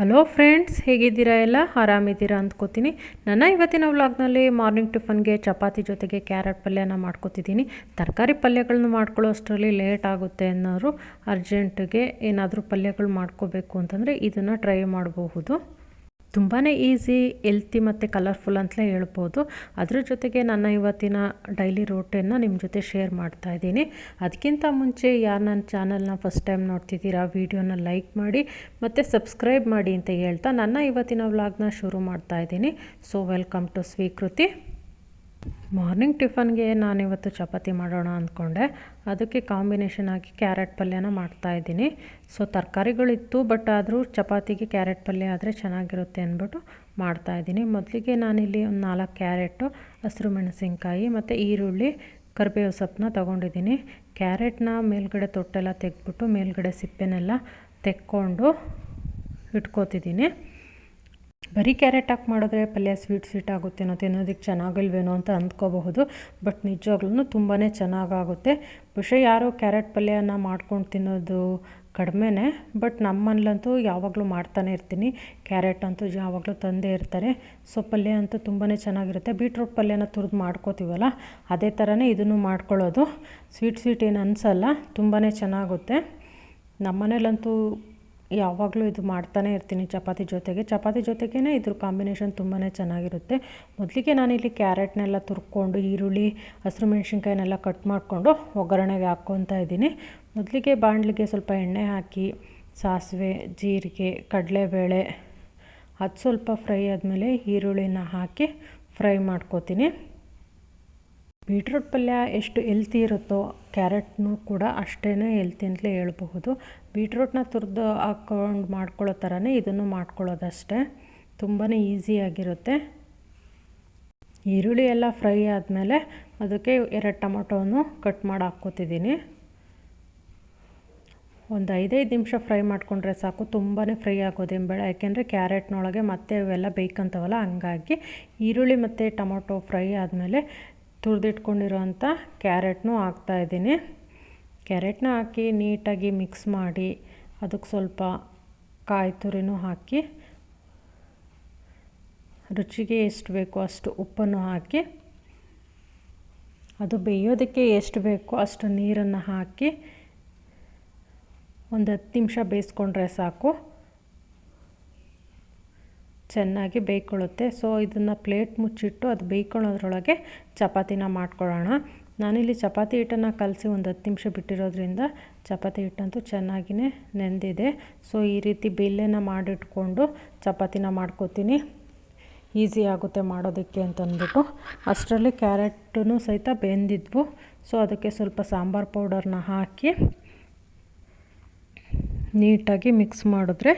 Hello friends, ಹೇಗಿದ್ದೀರಾ ಎಲ್ಲ? ಆರಾಮಿದ್ದೀರಾ ಅಂದ್ಕೋತೀನಿ. ನನ್ನ ಇವತ್ತಿನ ವ್ಲಾಗ್ನಲ್ಲಿ ಮಾರ್ನಿಂಗ್ ಟಿಫನ್ಗೆ ಚಪಾತಿ ಜೊತೆಗೆ ಕ್ಯಾರೆಟ್ ಪಲ್ಯನ ಮಾಡ್ಕೋತಿದ್ದೀನಿ. ತರಕಾರಿ ಪಲ್ಯಗಳನ್ನ ಮಾಡ್ಕೊಳ್ಳೋ ಅಷ್ಟರಲ್ಲಿ ಲೇಟ್ ಆಗುತ್ತೆ ಅನ್ನೋರು ಅರ್ಜೆಂಟಿಗೆ ಏನಾದರೂ ಪಲ್ಯಗಳು ಮಾಡ್ಕೋಬೇಕು ಅಂತಂದರೆ ಇದನ್ನು ಟ್ರೈ ಮಾಡಬಹುದು. ತುಂಬಾ ಈಸಿ ಎಲ್ತಿ ಮತ್ತು ಕಲರ್ಫುಲ್ ಅಂತಲೇ ಹೇಳ್ಬೋದು. ಅದರ ಜೊತೆಗೆ ನನ್ನ ಇವತ್ತಿನ ಡೈಲಿ ರೋಟನ್ನು ನಿಮ್ಮ ಜೊತೆ ಶೇರ್ ಮಾಡ್ತಾ ಇದ್ದೀನಿ. ಅದಕ್ಕಿಂತ ಮುಂಚೆ ಯಾರು ನನ್ನ ಚಾನಲ್ನ ಫಸ್ಟ್ ಟೈಮ್ ನೋಡ್ತಿದ್ದೀರಾ ವೀಡಿಯೋನ ಲೈಕ್ ಮಾಡಿ ಮತ್ತು ಸಬ್ಸ್ಕ್ರೈಬ್ ಮಾಡಿ ಅಂತ ಹೇಳ್ತಾ ನನ್ನ ಇವತ್ತಿನ ವ್ಲಾಗ್ನ ಶುರು ಮಾಡ್ತಾ ಇದ್ದೀನಿ. So welcome to Swikriti morning ಟಿಫನ್ಗೆ ನಾನಿವತ್ತು ಚಪಾತಿ ಮಾಡೋಣ ಅಂದ್ಕೊಂಡೆ. ಅದಕ್ಕೆ ಕಾಂಬಿನೇಷನ್ ಆಗಿ ಕ್ಯಾರೆಟ್ ಪಲ್ಯನ ಮಾಡ್ತಾಯಿದ್ದೀನಿ ಸೊ, ತರಕಾರಿಗಳಿತ್ತು, ಬಟ್ ಆದರೂ ಚಪಾತಿಗೆ ಕ್ಯಾರೆಟ್ ಪಲ್ಯ ಆದರೆ ಚೆನ್ನಾಗಿರುತ್ತೆ ಅಂದ್ಬಿಟ್ಟು ಮಾಡ್ತಾಯಿದ್ದೀನಿ ಮೊದಲಿಗೆ ನಾನಿಲ್ಲಿ ಒಂದು ನಾಲ್ಕು ಕ್ಯಾರೆಟು, ಹಸಿರು ಮೆಣಸಿನಕಾಯಿ ಮತ್ತು ಈರುಳ್ಳಿ, ಕರಿಬೇವು ಸೊಪ್ಪನ್ನ ತೊಗೊಂಡಿದ್ದೀನಿ. ಕ್ಯಾರೆಟ್ನ ಮೇಲ್ಗಡೆ ತೊಟ್ಟೆಲ್ಲ ತೆಗೆದ್ಬಿಟ್ಟು ಮೇಲ್ಗಡೆ ಸಿಪ್ಪೆನೆಲ್ಲ ತೆಕ್ಕೊಂಡು ಇಟ್ಕೋತಿದ್ದೀನಿ. ಬರೀ ಕ್ಯಾರೆಟ್ ಹಾಕಿ ಮಾಡಿದ್ರೆ ಪಲ್ಯ ಸ್ವೀಟ್ ಸ್ವೀಟ್ ಆಗುತ್ತೇನೋ ತಿನ್ನೋದಕ್ಕೆ ಚೆನ್ನಾಗಿಲ್ವೇನೋ ಅಂತ ಅಂದ್ಕೋಬಹುದು. ಬಟ್ ನಿಜವಾಗ್ಲೂ ತುಂಬಾ ಚೆನ್ನಾಗಾಗುತ್ತೆ. ಬಹುಶಃ ಯಾರು ಕ್ಯಾರೆಟ್ ಪಲ್ಯನ ಮಾಡ್ಕೊಂಡು ತಿನ್ನೋದು ಕಡಿಮೆನೇ, ಬಟ್ ನಮ್ಮನೇಲಂತೂ ಯಾವಾಗಲೂ ಮಾಡ್ತಾನೆ ಇರ್ತೀನಿ. ಕ್ಯಾರೆಟ್ ಅಂತೂ ಯಾವಾಗಲೂ ತಂದೇ ಇರ್ತಾರೆ. ಸೊ, ಪಲ್ಯ ಅಂತೂ ತುಂಬಾ ಚೆನ್ನಾಗಿರುತ್ತೆ. ಬೀಟ್ರೂಟ್ ಪಲ್ಯನ ತುರಿದು ಮಾಡ್ಕೋತೀವಲ್ಲ, ಅದೇ ಥರನೇ ಇದನ್ನು ಮಾಡ್ಕೊಳ್ಳೋದು. ಸ್ವೀಟ್ ಸ್ವೀಟ್ ಏನು ಅನಿಸಲ್ಲ ತುಂಬಾ ಚೆನ್ನಾಗುತ್ತೆ. ನಮ್ಮನೇಲಂತೂ ಯಾವಾಗಲೂ ಇದು ಮಾಡ್ತಾನೆ ಇರ್ತೀನಿ ಚಪಾತಿ ಜೊತೆಗೆ. ಚಪಾತಿ ಜೊತೆಗೇ ಇದ್ರ ಕಾಂಬಿನೇಷನ್ ತುಂಬಾ ಚೆನ್ನಾಗಿರುತ್ತೆ. ಮೊದಲಿಗೆ ನಾನಿಲ್ಲಿ ಕ್ಯಾರೆಟ್ನೆಲ್ಲ ತುರ್ಕೊಂಡು, ಈರುಳ್ಳಿ ಹಸಿರು ಮೆಣಸಿನ್ಕಾಯಿನೆಲ್ಲ ಕಟ್ ಮಾಡಿಕೊಂಡು ಒಗ್ಗರಣೆಗೆ ಹಾಕ್ಕೊತಾ ಇದ್ದೀನಿ. ಮೊದಲಿಗೆ ಬಾಣಲಿಗೆ ಸ್ವಲ್ಪ ಎಣ್ಣೆ ಹಾಕಿ, ಸಾಸಿವೆ, ಜೀರಿಗೆ, ಕಡಲೆಬೇಳೆ, ಅದು ಸ್ವಲ್ಪ ಫ್ರೈ ಆದಮೇಲೆ ಈರುಳ್ಳಿನ ಹಾಕಿ ಫ್ರೈ ಮಾಡ್ಕೋತೀನಿ. ಬೀಟ್ರೂಟ್ ಪಲ್ಯ ಎಷ್ಟು ಎಲ್ತಿ ಇರುತ್ತೋ, ಕ್ಯಾರೆಟ್ನೂ ಕೂಡ ಅಷ್ಟೇ ಎಲ್ತಿ ಅಂತಲೇ ಹೇಳ್ಬಹುದು. ಬೀಟ್ರೂಟ್ನ ತುರಿದು ಹಾಕ್ಕೊಂಡು ಮಾಡ್ಕೊಳ್ಳೋ ಥರನೇ ಇದನ್ನು ಮಾಡ್ಕೊಳ್ಳೋದಷ್ಟೇ. ತುಂಬಾ ಈಸಿಯಾಗಿರುತ್ತೆ ಈರುಳ್ಳಿ ಎಲ್ಲ ಫ್ರೈ ಆದಮೇಲೆ ಅದಕ್ಕೆ ಎರಡು ಟೊಮೊಟೊವನ್ನು ಕಟ್ ಮಾಡಿ ಹಾಕ್ಕೋತಿದ್ದೀನಿ. ಒಂದು ಐದೈದು ನಿಮಿಷ ಫ್ರೈ ಮಾಡಿಕೊಂಡ್ರೆ ಸಾಕು ತುಂಬಾ ಫ್ರೈ ಆಗೋದೇನು ಬೇಡ ಯಾಕೆಂದರೆ ಕ್ಯಾರೆಟ್ನೊಳಗೆ ಮತ್ತೆ ಇವೆಲ್ಲ ಬೇಕಂತವಲ್ಲ, ಹಂಗಾಗಿ ಈರುಳ್ಳಿ ಮತ್ತು ಟೊಮೊಟೊ ಫ್ರೈ ಆದಮೇಲೆ ತುರಿದಿಟ್ಕೊಂಡಿರೋಂಥ ಕ್ಯಾರೆಟ್ನೂ ಹಾಕ್ತಾಯಿದ್ದೀನಿ ಕ್ಯಾರೆಟ್ನ ಹಾಕಿ ನೀಟಾಗಿ ಮಿಕ್ಸ್ ಮಾಡಿ ಅದಕ್ಕೆ ಸ್ವಲ್ಪ ಕಾಯಿ ತುರಿನೂ ಹಾಕಿ ರುಚಿಗೆ ಎಷ್ಟು ಬೇಕೋ ಅಷ್ಟು ಉಪ್ಪನ್ನು ಹಾಕಿ ಅದು ಬೇಯೋದಕ್ಕೆ ಎಷ್ಟು ಬೇಕೋ ಅಷ್ಟು ನೀರನ್ನು ಹಾಕಿ ಒಂದು ಹತ್ತು ನಿಮಿಷ ಬೇಯಿಸ್ಕೊಂಡ್ರೆ ಸಾಕು. ಚೆನ್ನಾಗಿ ಬೇಯ್ಕೊಳ್ಳುತ್ತೆ. ಸೊ ಇದನ್ನು ಪ್ಲೇಟ್ ಮುಚ್ಚಿಟ್ಟು ಅದು ಬೇಯ್ಕೊಳ್ಳೋದ್ರೊಳಗೆ ಚಪಾತಿನ ಮಾಡ್ಕೊಳ್ಳೋಣ. ನಾನಿಲ್ಲಿ ಚಪಾತಿ ಹಿಟ್ಟನ್ನು ಕಲಸಿ ಒಂದು ಹತ್ತು ನಿಮಿಷ ಬಿಟ್ಟಿರೋದ್ರಿಂದ ಚಪಾತಿ ಹಿಟ್ಟಂತೂ ಚೆನ್ನಾಗಿಯೇ ನೆಂದಿದೆ. ಸೊ, ಈ ರೀತಿ ಬಿಲ್ಲೆನ ಮಾಡಿಟ್ಕೊಂಡು ಚಪಾತಿನ ಮಾಡ್ಕೋತೀನಿ. ಈಸಿ ಆಗುತ್ತೆ ಮಾಡೋದಕ್ಕೆ ಅಂತಂದ್ಬಿಟ್ಟು. ಅಷ್ಟರಲ್ಲಿ ಕ್ಯಾರೆಟೂ ಸಹಿತ ಬೆಂದಿದ್ವು. ಸೊ, ಅದಕ್ಕೆ ಸ್ವಲ್ಪ ಸಾಂಬಾರು ಪೌಡರ್ನ ಹಾಕಿ ನೀಟಾಗಿ ಮಿಕ್ಸ್ ಮಾಡಿದ್ರೆ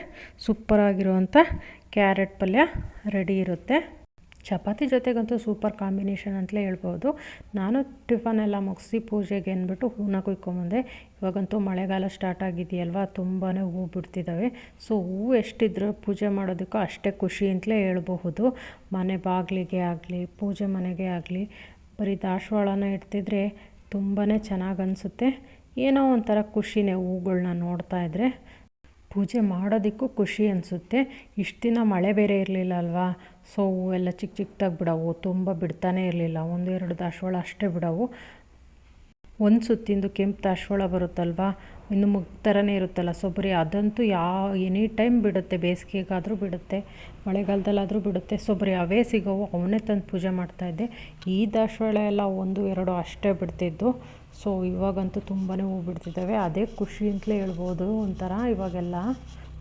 ಸೂಪರಾಗಿರುವಂಥ ಕ್ಯಾರೆಟ್ ಪಲ್ಯ ರೆಡಿ ಇರುತ್ತೆ. ಚಪಾತಿ ಜೊತೆಗಂತೂ ಸೂಪರ್ ಕಾಂಬಿನೇಷನ್ ಅಂತಲೇ ಹೇಳ್ಬೋದು. ನಾನು ಟಿಫನ್ ಎಲ್ಲ ಮುಗಿಸಿ ಪೂಜೆಗೆ ಅಂದ್ಬಿಟ್ಟು ಹೂನ ಕುಯ್ಕೊಂಬಂದೆ. ಇವಾಗಂತೂ ಮಳೆಗಾಲ ಸ್ಟಾರ್ಟ್ ಆಗಿದೆಯಲ್ವ? ತುಂಬಾ ಹೂ ಬಿಡ್ತಿದ್ದಾವೆ ಸೊ, ಹೂವು ಎಷ್ಟಿದ್ರು ಪೂಜೆ ಮಾಡೋದಕ್ಕೂ ಅಷ್ಟೇ ಖುಷಿ ಅಂತಲೇ ಹೇಳ್ಬಹುದು. ಮನೆ ಬಾಗಿಲಿಗೆ ಆಗಲಿ, ಪೂಜೆ ಮನೆಗೆ ಆಗಲಿ, ಬರೀ ದಾಶವಾಳನ ಇಡ್ತಿದ್ರೆ ತುಂಬಾ ಚೆನ್ನಾಗಿ ಅನಿಸುತ್ತೆ. ಏನೋ ಒಂಥರ ಖುಷಿನೇ ಹೂಗಳನ್ನ ನೋಡ್ತಾ ಇದ್ದರೆ ಪೂಜೆ ಮಾಡೋದಕ್ಕೂ ಖುಷಿ ಅನಿಸುತ್ತೆ. ಇಷ್ಟು ದಿನ ಮಳೆ ಬೇರೆ ಇರಲಿಲ್ಲ ಅಲ್ವಾ ಸೊ ಎಲ್ಲ ಚಿಕ್ಕ ಚಿಕ್ಕದಾಗಿ ಬಿಡವು, ತುಂಬ ಬಿಡ್ತಾನೆ ಇರಲಿಲ್ಲ. ಒಂದು ಎರಡು ದಾಸವಾಳ ಅಷ್ಟೇ ಬಿಡವು. ಒಂದು ಸುತ್ತಿಂದು ಕೆಂಪು ದಾಸವಾಳ ಬರುತ್ತಲ್ವ? ಇನ್ನು ಮುಗ್ ಥರನೇ ಇರುತ್ತಲ್ಲ ಸೊಬ್ಬರಿ ಬರೀ ಅದಂತೂ ಯಾವ ಎನಿ ಟೈಮ್ ಬಿಡುತ್ತೆ, ಬೇಸಿಗೆಗಾದರೂ ಬಿಡುತ್ತೆ, ಮಳೆಗಾಲದಲ್ಲಾದರೂ ಬಿಡುತ್ತೆ. ಸೊಬ್ಬರಿ ಬರೀ ಅವೇ ಸಿಗೋವು ಅವನ್ನೇ ತಂದು ಪೂಜೆ ಮಾಡ್ತಾಯಿದ್ದೆ ಈ ದಾಸವಾಳ ಎಲ್ಲ ಒಂದು, ಎರಡು ಅಷ್ಟೇ ಬಿಡ್ತಿದ್ದು. ಸೊ ಇವಾಗಂತೂ ತುಂಬಾ ಹೂ ಬಿಡ್ತಿದ್ದಾವೆ ಅದೇ ಖುಷಿ ಅಂತಲೇ ಹೇಳ್ಬೋದು. ಒಂಥರ ಇವಾಗೆಲ್ಲ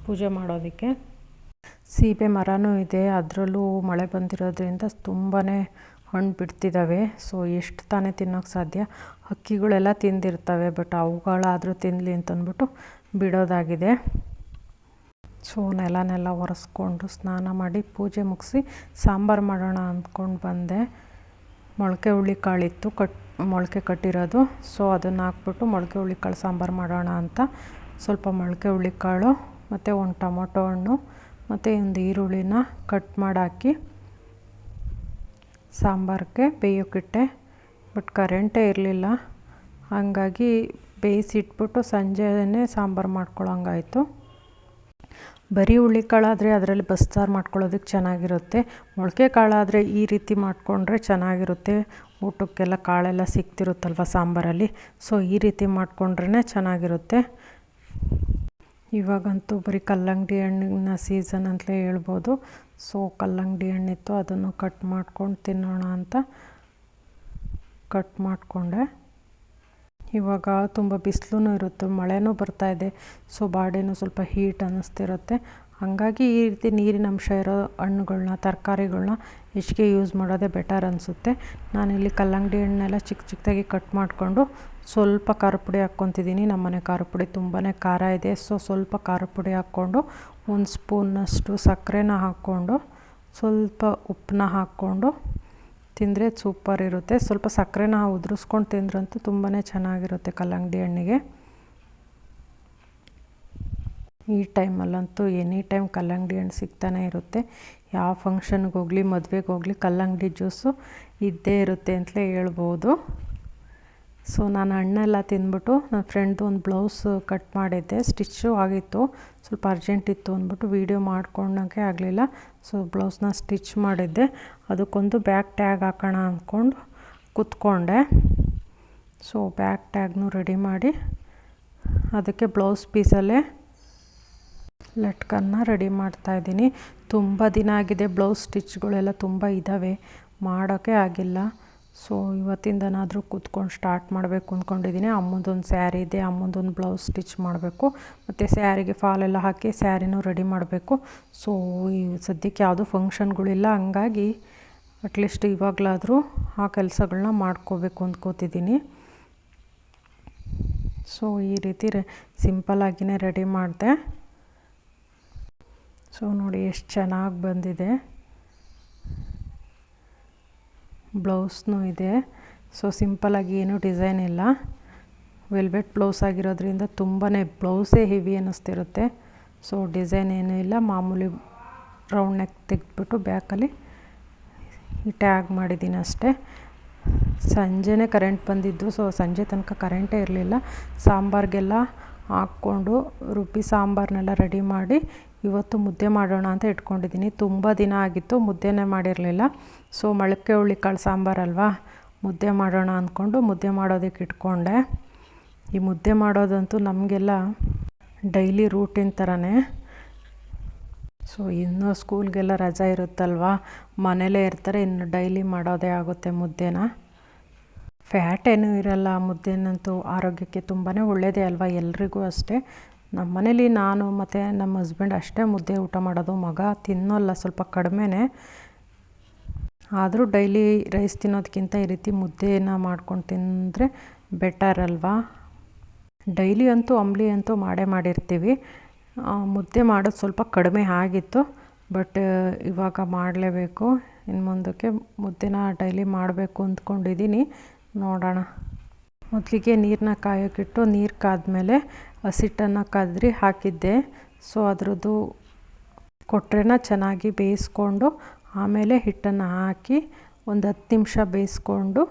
ಪೂಜೆ ಮಾಡೋದಕ್ಕೆ. ಸೀಬೆ ಮರನೂ ಇದೆ. ಅದರಲ್ಲೂ ಮಳೆ ಬಂದಿರೋದ್ರಿಂದ ತುಂಬಾ ಹಣ್ಣು ಬಿಡ್ತಿದ್ದಾವೆ ಸೊ ಎಷ್ಟು ತಾನೇ ತಿನ್ನೋಕ್ಕೆ ಸಾಧ್ಯ? ಹಕ್ಕಿಗಳೆಲ್ಲ ತಿಂದಿರ್ತವೆ ಬಟ್ ಅವುಗಳಾದರೂ ತಿನ್ನಲಿ ಅಂತಂದ್ಬಿಟ್ಟು ಬಿಡೋದಾಗಿದೆ. ಸೊ ನೆಲನೆಲ್ಲ ಒರೆಸ್ಕೊಂಡು ಸ್ನಾನ ಮಾಡಿ ಪೂಜೆ ಮುಗಿಸಿ ಸಾಂಬಾರು ಮಾಡೋಣ ಅಂದ್ಕೊಂಡು ಬಂದೆ. ಮೊಳಕೆ ಹುಳಿ ಕಾಳಿತ್ತು, ಕಟ್ ಮೊಳಕೆ ಕಟ್ಟಿರೋದು. ಸೊ ಅದನ್ನು ಹಾಕ್ಬಿಟ್ಟು ಮೊಳಕೆ ಹುಳ್ಳಿಕಾಳು ಸಾಂಬಾರು ಮಾಡೋಣ ಅಂತ. ಸ್ವಲ್ಪ ಮೊಳಕೆ ಹುಳ್ಳಿಕಾಳು ಮತ್ತು ಒಂದು ಟೊಮೊಟೊ ಹಣ್ಣು, ಮತ್ತು ಒಂದು ಈರುಳ್ಳಿನ ಕಟ್ ಮಾಡಾಕಿ ಸಾಂಬಾರಕ್ಕೆ ಬೇಯೋಕ್ಕಿಟ್ಟೆ ಬಟ್ ಕರೆಂಟೇ ಇರಲಿಲ್ಲ. ಹಾಗಾಗಿ ಬೇಯಿಸಿಟ್ಬಿಟ್ಟು ಸಂಜೆನೇ ಸಾಂಬಾರು ಮಾಡ್ಕೊಳ್ಳೋಂಗಾಯಿತು ಬರೀ ಹುಳಿಕಾಳಾದರೆ ಅದರಲ್ಲಿ ಬಸ್ಸಾರು ಮಾಡ್ಕೊಳ್ಳೋದಕ್ಕೆ ಚೆನ್ನಾಗಿರುತ್ತೆ. ಮೊಳಕೆ ಕಾಳಾದರೆ ಈ ರೀತಿ ಮಾಡಿಕೊಂಡ್ರೆ ಚೆನ್ನಾಗಿರುತ್ತೆ. ಊಟಕ್ಕೆಲ್ಲ ಕಾಳೆಲ್ಲ ಸಿಕ್ತಿರುತ್ತಲ್ವ ಸಾಂಬಾರಲ್ಲಿ? ಸೊ ಈ ರೀತಿ ಮಾಡಿಕೊಂಡ್ರೇ ಚೆನ್ನಾಗಿರುತ್ತೆ. ಇವಾಗಂತೂ ಬರೀ ಕಲ್ಲಂಗಡಿ ಹಣ್ಣಿನ ಸೀಸನ್ ಅಂತಲೇ ಹೇಳ್ಬೋದು. ಸೊ ಕಲ್ಲಂಗಡಿ ಹಣ್ಣಿತ್ತು, ಅದನ್ನು ಕಟ್ ಮಾಡ್ಕೊಂಡು ತಿನ್ನೋಣ ಅಂತ ಕಟ್ ಮಾಡಿಕೊಂಡೆ. ಇವಾಗ ತುಂಬ ಬಿಸಿಲೂ ಇರುತ್ತೆ, ಮಳೆನೂ ಬರ್ತಾಯಿದೆ ಸೊ ಬಾಡಿನೂ ಸ್ವಲ್ಪ ಹೀಟ್ ಅನ್ನಿಸ್ತಿರುತ್ತೆ. ಹಾಗಾಗಿ ಈ ರೀತಿ ನೀರಿನ ಅಂಶ ಇರೋ ಹಣ್ಣುಗಳನ್ನ ತರಕಾರಿಗಳನ್ನ ಹೆಚ್ಚಿಗೆ ಯೂಸ್ ಮಾಡೋದೇ ಬೆಟರ್ ಅನಿಸುತ್ತೆ. ನಾನಿಲ್ಲಿ ಕಲ್ಲಂಗಡಿ ಹಣ್ಣೆಲ್ಲ ಚಿಕ್ಕ ಚಿಕ್ಕದಾಗಿ ಕಟ್ ಮಾಡಿಕೊಂಡು ಸ್ವಲ್ಪ ಖಾರ ಪುಡಿ ಹಾಕ್ಕೊತಿದ್ದೀನಿ. ನಮ್ಮನೆ ಖಾರ ಪುಡಿ ತುಂಬಾ ಖಾರ ಇದೆ. ಸೊ ಸ್ವಲ್ಪ ಖಾರ ಪುಡಿ ಹಾಕ್ಕೊಂಡು ಒಂದು ಸ್ಪೂನಷ್ಟು ಸಕ್ಕರೆನ ಹಾಕ್ಕೊಂಡು ಸ್ವಲ್ಪ ಉಪ್ಪನ್ನ ಹಾಕ್ಕೊಂಡು ತಿಂದರೆ ಸೂಪರ್ ಇರುತ್ತೆ. ಸ್ವಲ್ಪ ಸಕ್ಕರೆನ ಉದುರಿಸ್ಕೊಂಡು ತಿಂದ್ರಂತೂ ತುಂಬಾ ಚೆನ್ನಾಗಿರುತ್ತೆ ಕಲ್ಲಂಗಡಿ ಹಣ್ಣಿಗೆ. ಈ ಟೈಮಲ್ಲಂತೂ ಎನಿ ಟೈಮ್ ಕಲ್ಲಂಗಡಿ ಹಣ್ಣು ಸಿಗ್ತಾನೆ ಇರುತ್ತೆ. ಯಾವ ಫಂಕ್ಷನ್ಗೆ ಹೋಗಲಿ, ಮದುವೆಗೆ ಹೋಗಲಿ, ಕಲ್ಲಂಗಡಿ ಜ್ಯೂಸು ಇದ್ದೇ ಇರುತ್ತೆ ಅಂತಲೇ ಹೇಳ್ಬೋದು. ಸೊ, ನಾನು ಹಣ್ಣೆಲ್ಲ ತಿಂದ್ಬಿಟ್ಟು ನನ್ನ ಫ್ರೆಂಡ್ದು ಒಂದು ಬ್ಲೌಸ್ ಕಟ್ ಮಾಡಿದ್ದೆ. ಸ್ಟಿಚ್ಚು ಆಗಿತ್ತು. ಸ್ವಲ್ಪ ಅರ್ಜೆಂಟ್ ಇತ್ತು ಅಂದ್ಬಿಟ್ಟು ವೀಡಿಯೋ ಮಾಡ್ಕೊಂಡಂಗೆ ಆಗಲಿಲ್ಲ. ಸೊ, ಬ್ಲೌಸ್ನ ಸ್ಟಿಚ್ ಮಾಡಿದ್ದೆ. ಅದಕ್ಕೊಂದು ಬ್ಯಾಕ್ ಟ್ಯಾಗ್ ಹಾಕೋಣ ಅಂದ್ಕೊಂಡು ಕುತ್ಕೊಂಡೆ. ಸೊ ಬ್ಯಾಕ್ ಟ್ಯಾಗ್ನು ರೆಡಿ ಮಾಡಿ ಅದಕ್ಕೆ ಬ್ಲೌಸ್ ಪೀಸಲ್ಲೇ ಲಟ್ಕನ್ನ ರೆಡಿ ಮಾಡ್ತಾ ಇದ್ದೀನಿ. ತುಂಬ ದಿನ ಆಗಿದೆ, ಬ್ಲೌಸ್ ಸ್ಟಿಚ್ಗಳೆಲ್ಲ ತುಂಬ ಇದ್ದಾವೆ ಮಾಡೋಕ್ಕೆ ಆಗಿಲ್ಲ. ಸೊ, ಇವತ್ತಿಂದನಾದರೂ ಕೂತ್ಕೊಂಡು ಸ್ಟಾರ್ಟ್ ಮಾಡಬೇಕು ಅಂದ್ಕೊಂಡಿದ್ದೀನಿ ಅಮ್ಮಂದೊಂದು ಸ್ಯಾರಿ ಇದೆ, ಅಮ್ಮಂದೊಂದು ಬ್ಲೌಸ್ ಸ್ಟಿಚ್ ಮಾಡಬೇಕು. ಮತ್ತು ಸ್ಯಾರಿಗೆ ಫಾಲೆಲ್ಲ ಹಾಕಿ ಸ್ಯಾರಿನೂ ರೆಡಿ ಮಾಡಬೇಕು. ಸೊ, ಈ ಸದ್ಯಕ್ಕೆ ಯಾವುದೂ ಫಂಕ್ಷನ್ಗಳಿಲ್ಲ. ಹಂಗಾಗಿ ಅಟ್ಲೀಸ್ಟ್ ಇವಾಗಲಾದರೂ ಆ ಕೆಲಸಗಳನ್ನ ಮಾಡ್ಕೋಬೇಕು ಅಂದ್ಕೋತಿದ್ದೀನಿ ಸೊ, ಈ ರೀತಿ ರೆ ಸಿಂಪಲ್ಲಾಗಿಯೇ ರೆಡಿ ಮಾಡಿದೆ. ಸೊ ನೋಡಿ ಎಷ್ಟು ಚೆನ್ನಾಗಿ ಬಂದಿದೆ. ಬ್ಲೌಸ್ನೂ ಇದೆ. ಸೊ ಸಿಂಪಲಾಗಿ ಏನೂ ಡಿಸೈನ್ ಇಲ್ಲ. ವೆಲ್ವೆಟ್ ಬ್ಲೌಸ್ ಆಗಿರೋದ್ರಿಂದ ತುಂಬಾ ಬ್ಲೌಸೇ ಹೆವಿ ಅನ್ನಿಸ್ತಿರುತ್ತೆ. ಸೊ ಡಿಸೈನ್ ಏನೂ ಇಲ್ಲ. ಮಾಮೂಲಿ ರೌಂಡ್ ನೆಕ್ ತೆಗೆದ್ಬಿಟ್ಟು ಬ್ಯಾಕಲ್ಲಿ ಈ ಟ್ಯಾಗ್ ಮಾಡಿದ್ದೀನಿ ಅಷ್ಟೇ. ಸಂಜೆನೇ ಕರೆಂಟ್ ಬಂದಿದ್ದು, ಸೊ ಸಂಜೆ ತನಕ ಕರೆಂಟೇ ಇರಲಿಲ್ಲ. ಸಾಂಬಾರಿಗೆಲ್ಲ ಹಾಕ್ಕೊಂಡು ರುಬ್ಬಿ ಸಾಂಬಾರನ್ನೆಲ್ಲ ರೆಡಿ ಮಾಡಿ ಇವತ್ತು ಮುದ್ದೆ ಮಾಡೋಣ ಅಂತ ಇಟ್ಕೊಂಡಿದ್ದೀನಿ. ತುಂಬ ದಿನ ಆಗಿತ್ತು, ಮುದ್ದೆನೇ ಮಾಡಿರಲಿಲ್ಲ. ಸೊ ಮೊಳಕೆ ಹುಳ್ಳಿಕಾಳು ಸಾಂಬಾರಲ್ವಾ ಮುದ್ದೆ ಮಾಡೋಣ ಅಂದ್ಕೊಂಡು ಮುದ್ದೆ ಮಾಡೋದಕ್ಕೆ ಇಟ್ಕೊಂಡೆ. ಈ ಮುದ್ದೆ ಮಾಡೋದಂತೂ ನಮಗೆಲ್ಲ ಡೈಲಿ ರೂಟೀನ್ ಥರನೇ ಸೊ ಇನ್ನೂ ಸ್ಕೂಲ್ಗೆಲ್ಲ ರಜಾ ಇರುತ್ತಲ್ವ? ಮನೇಲೇ ಇರ್ತಾರೆ, ಇನ್ನು ಡೈಲಿ ಮಾಡೋದೇ ಆಗುತ್ತೆ ಮುದ್ದೆನ. ಫ್ಯಾಟ್ ಏನೂ ಇರಲ್ಲ, ಮುದ್ದೆನಂತೂ ಆರೋಗ್ಯಕ್ಕೆ ತುಂಬಾ ಒಳ್ಳೆಯದೇ ಅಲ್ವಾ? ಎಲ್ರಿಗೂ ಅಷ್ಟೇ. ನಮ್ಮ ಮನೇಲಿ ನಾನು ಮತ್ತು ನಮ್ಮ ಹಸ್ಬೆಂಡ್ ಅಷ್ಟೇ ಮುದ್ದೆ ಊಟ ಮಾಡೋದು, ಮಗ ತಿನ್ನೋಲ್ಲ ಸ್ವಲ್ಪ ಕಡಿಮೆನೇ. ಆದರೂ ಡೈಲಿ ರೈಸ್ ತಿನ್ನೋದಕ್ಕಿಂತ ಈ ರೀತಿ ಮುದ್ದೆನ ಮಾಡ್ಕೊಂಡು ತಿಂದರೆ ಬೆಟರ್ ಅಲ್ವಾ? ಡೈಲಿ ಅಂತೂ ಅಂಬ್ಲಿ ಅಂತೂ ಮಾಡೇ ಮಾಡಿರ್ತೀವಿ. ಮುದ್ದೆ ಮಾಡೋದು ಸ್ವಲ್ಪ ಕಡಿಮೆ ಆಗಿತ್ತು ಬಟ್ ಇವಾಗ ಮಾಡಲೇಬೇಕು. ಇನ್ನು ಮುಂದಕ್ಕೆ ಮುದ್ದೆನ ಡೈಲಿ ಮಾಡಬೇಕು ಅಂದ್ಕೊಂಡಿದ್ದೀನಿ ನೋಡೋಣ. ಮೊದಲಿಗೆ ನೀರನ್ನ ಕಾಯೋಕ್ಕಿಟ್ಟು ನೀರು ಕಾದ್ಮೇಲೆ ಹಸಿಟ್ಟನ್ನು ಕದ್ರಿ ಹಾಕಿದ್ದೆ. ಸೊ, ಅದರದ್ದು ಕೊಟ್ಟರೆನ ಚೆನ್ನಾಗಿ ಬೇಯಿಸ್ಕೊಂಡು, ಆಮೇಲೆ ಹಿಟ್ಟನ್ನು ಹಾಕಿ ಒಂದು ಹತ್ತು ನಿಮಿಷ ಬೇಯಿಸ್ಕೊಂಡು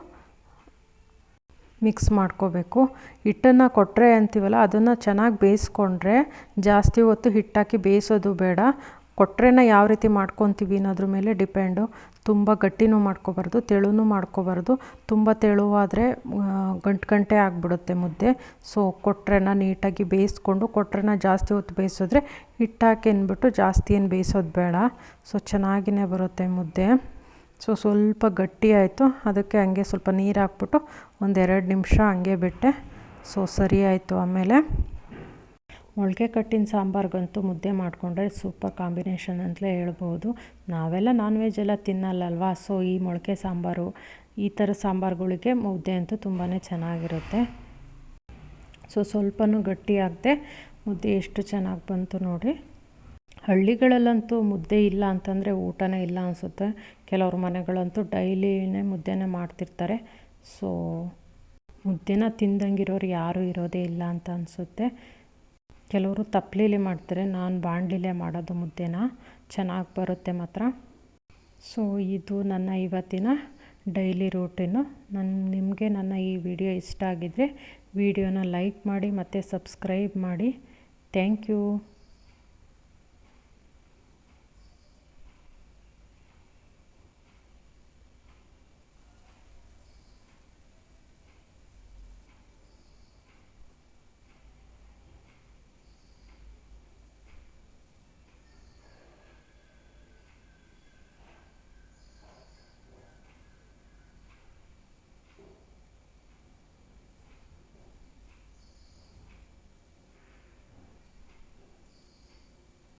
ಮಿಕ್ಸ್ ಮಾಡ್ಕೋಬೇಕು. ಹಿಟ್ಟನ್ನು ಕೊಟ್ಟರೆ ಅಂತೀವಲ್ಲ, ಅದನ್ನು ಚೆನ್ನಾಗಿ ಬೇಯಿಸ್ಕೊಂಡ್ರೆ ಜಾಸ್ತಿ ಹೊತ್ತು ಹಿಟ್ಟಾಕಿ ಬೇಯಿಸೋದು ಬೇಡ. ಕೊಟ್ರೆನ ಯಾವ ರೀತಿ ಮಾಡ್ಕೊತೀವಿ ಅನ್ನೋದ್ರ ಮೇಲೆ ಡಿಪೆಂಡು. ತುಂಬ ಗಟ್ಟಿನೂ ಮಾಡ್ಕೋಬಾರ್ದು, ತೆಳುನೂ ಮಾಡ್ಕೋಬಾರ್ದು. ತುಂಬ ತೆಳುವಾದರೆ ಗಂಟು ಗಂಟೆ ಆಗಿಬಿಡುತ್ತೆ ಮುದ್ದೆ. ಸೊ ಕೊಟ್ರೆನ ನೀಟಾಗಿ ಬೇಯಿಸ್ಕೊಂಡು, ಕೊಟ್ರೆನ ಜಾಸ್ತಿ ಹೊತ್ತು ಬೇಯಿಸಿದ್ರೆ ಹಿಟ್ಟಾಕಿ ಅಂದ್ಬಿಟ್ಟು ಜಾಸ್ತಿ ಏನು ಬೇಯಿಸೋದು ಬೇಡ. ಸೊ ಚೆನ್ನಾಗಿಯೇ ಬರುತ್ತೆ ಮುದ್ದೆ. ಸೊ ಸ್ವಲ್ಪ ಗಟ್ಟಿ ಆಯಿತು. ಅದಕ್ಕೆ ಹಂಗೆ ಸ್ವಲ್ಪ ನೀರು ಹಾಕ್ಬಿಟ್ಟು ಒಂದೆರಡು ನಿಮಿಷ ಹಂಗೆ ಬಿಟ್ಟೆ. ಸೊ ಸರಿ ಆಯಿತು ಆಮೇಲೆ. ಮೊಳಕೆ ಕಟ್ಟಿನ ಸಾಂಬಾರ್ಗಂತೂ ಮುದ್ದೆ ಮಾಡಿಕೊಂಡ್ರೆ ಸೂಪರ್ ಕಾಂಬಿನೇಷನ್ ಅಂತಲೇ ಹೇಳ್ಬೋದು. ನಾವೆಲ್ಲ ನಾನ್ ವೆಜ್ ಎಲ್ಲ ತಿನ್ನಲ್ಲಲ್ವಾ? ಸೊ ಈ ಮೊಳಕೆ ಸಾಂಬಾರು, ಈ ಥರ ಸಾಂಬಾರುಗಳಿಗೆ ಮುದ್ದೆ ಅಂತೂ ತುಂಬಾ ಚೆನ್ನಾಗಿರುತ್ತೆ. ಸೊ ಸ್ವಲ್ಪನೂ ಗಟ್ಟಿಯಾಗದೆ ಮುದ್ದೆ ಎಷ್ಟು ಚೆನ್ನಾಗಿ ಬಂತು ನೋಡಿ. ಹಳ್ಳಿಗಳಲ್ಲಂತೂ ಮುದ್ದೆ ಇಲ್ಲ ಅಂತಂದರೆ ಊಟನೇ ಇಲ್ಲ ಅನಿಸುತ್ತೆ. ಕೆಲವ್ರ ಮನೆಗಳಂತೂ ಡೈಲಿನೇ ಮುದ್ದೆನೇ ಮಾಡ್ತಿರ್ತಾರೆ. ಸೊ ಮುದ್ದೆನ ತಿಂದಂಗಿರೋರು ಯಾರೂ ಇರೋದೇ ಇಲ್ಲ ಅಂತ ಅನಿಸುತ್ತೆ. ಕೆಲವರು ತಪ್ಲೀಲಿ ಮಾಡ್ತಾರೆ, ನಾನು ಬಾಣಲಿಲೇ ಮಾಡೋದು ಮುದ್ದೆನ? ಚೆನ್ನಾಗಿ ಬರುತ್ತೆ ಮಾತ್ರ. ಸೊ ಇದು ನನ್ನ ಇವತ್ತಿನ ಡೈಲಿ ರೂಟೀನು ನನ್ನ ನಿಮಗೆ ನನ್ನ ಈ ವಿಡಿಯೋ ಇಷ್ಟ ಆಗಿದ್ದರೆ ವಿಡಿಯೋನ ಲೈಕ್ ಮಾಡಿ ಮತ್ತು ಸಬ್ಸ್ಕ್ರೈಬ್ ಮಾಡಿ. Thank you